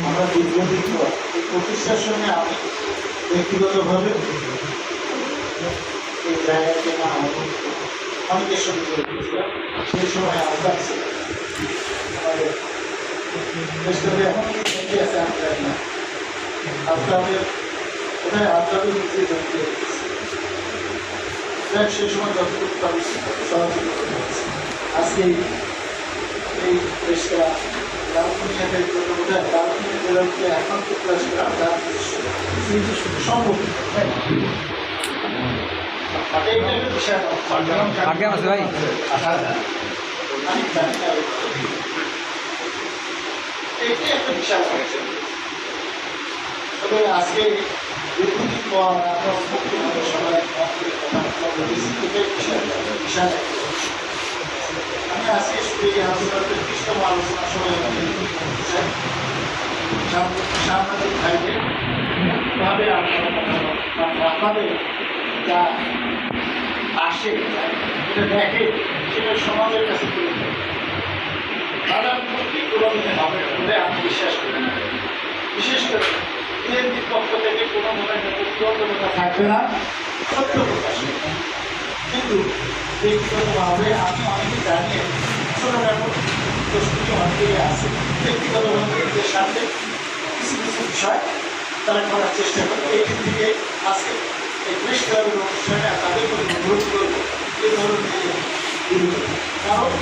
আমরা দীর্ঘদিন প্রতিষ্ঠার সঙ্গে আমি ব্যক্তিগতভাবে এই জায়গাকে না অনেকের সঙ্গে ছিলাম সেই সময় ছিল আমাদের দেশটাতে এখন কি আছে আমি জানি না। আজদাবের কোথায় আজদাবের নিজে হয়েছে যাক সেই সময় যতটুকু পারি সহযোগিতা আজকে এই দেশটা রাজনীতি জন্য বোধ রাজনীতি জেলাকে এখন তো প্রয়াস করা তার নিজস্ব সম্ভব তাই না? এইটা একটা বিষয় না। কাট কেমন আছে ভাই আজকে। আমি আজকে শুধু আলোচনার খ্রিস্টম আলোচনা সবাই সাম- সাংবাদিক ভাইদের ভাবে আপনারা কথা বলেন। মানে আপনাদের যা আসে যেটা দেখে সেটা সমাজের কাছে তুলে ধরে। বলে আমি বিশ্বাস করি না বিশেষ করে বিএনপির থেকে কোনো থাকবে না সত্য প্রকাশ। কিন্তু ব্যক্তিগতভাবে আমি অনেকে জানি, ছোটোখাটো প্রস্তুতি অনেকেই আছে ব্যক্তিগতভাবে সাথে কিছু বিষয় তারা করার চেষ্টা করে এই দিক থেকে আজকে এই ক্লাবের অনুষ্ঠানে তাদের প্রতি অনুরোধ করব, এই ধরনের কারণ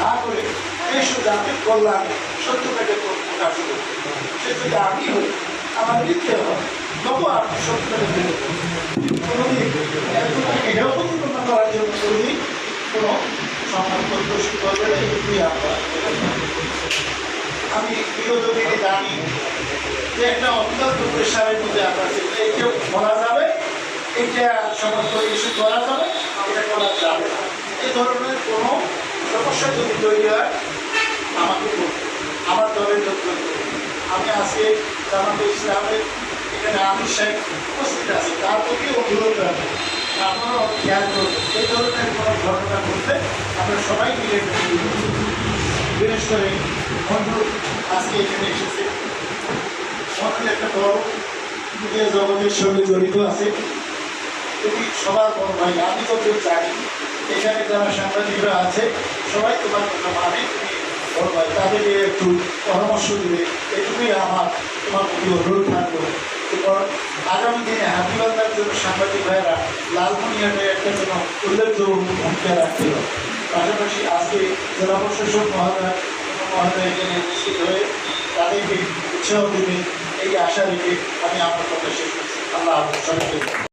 না করে দেশ জাতির কল্যাণ সত্যটাকে প্রকাশ করবে সে যদি আমি হই, আমার মিথ্যে হয় তবু আমি সত্যটাকে। কোনোদিন হেয় প্রতিপন্ন করার জন্য কোনোদিন কোনো সম্মান প্রদর্শন করবে না। আমি বিগত জানি যে একটা অত্যন্ত প্রেশারের মধ্যে আমরা। এইটা বলা যাবে এইটা সমস্ত ইস্যু করা যাবে, এটা করা যাবে। এই ধরনের কোনো সমস্যা যদি তৈরি হয়, আমাকে আমার দলের লোক বলতে আমি আজকে জামাতে ইসলামের এখানে আমি শেখ উপস্থিত আছে, তার প্রতি অনুরোধ রাখব আপনারাও খেয়াল করবেন এই ধরনের কোনো ঘটনা ঘটলে আমরা সবাই মিলে এটা। বিশেষ করে বন্ধু আজকে এখানে এসেছে। আমাদের একটা বড় মিডিয়া জগতের সঙ্গে জড়িত আছে। তুমি সবার বড় ভাই আমি তো জানি। এখানে যারা সাংবাদিকরা আছে, সবাই তোমার কথা মানে। বড় ভাই তাদেরকে একটু পরামর্শ দিবে। এটুকুই আমার, তোমার প্রতি অনুরোধ থাকবে এরপর আগামী দিনে হাতিবান্ধার জন্য সাংবাদিক ভাইয়েরা লালমনিয়াতে একটা যেন উল্লেখযোগ্য ভূমিকা হবে পাশাপাশি আজকে জেলা প্রশাসক মহোদয় হয়ে তাদেরকে উৎসাহ দেবে এই আশা রেখে আমি আমার কথা শেষ করছি আল্লাহ হাফেজ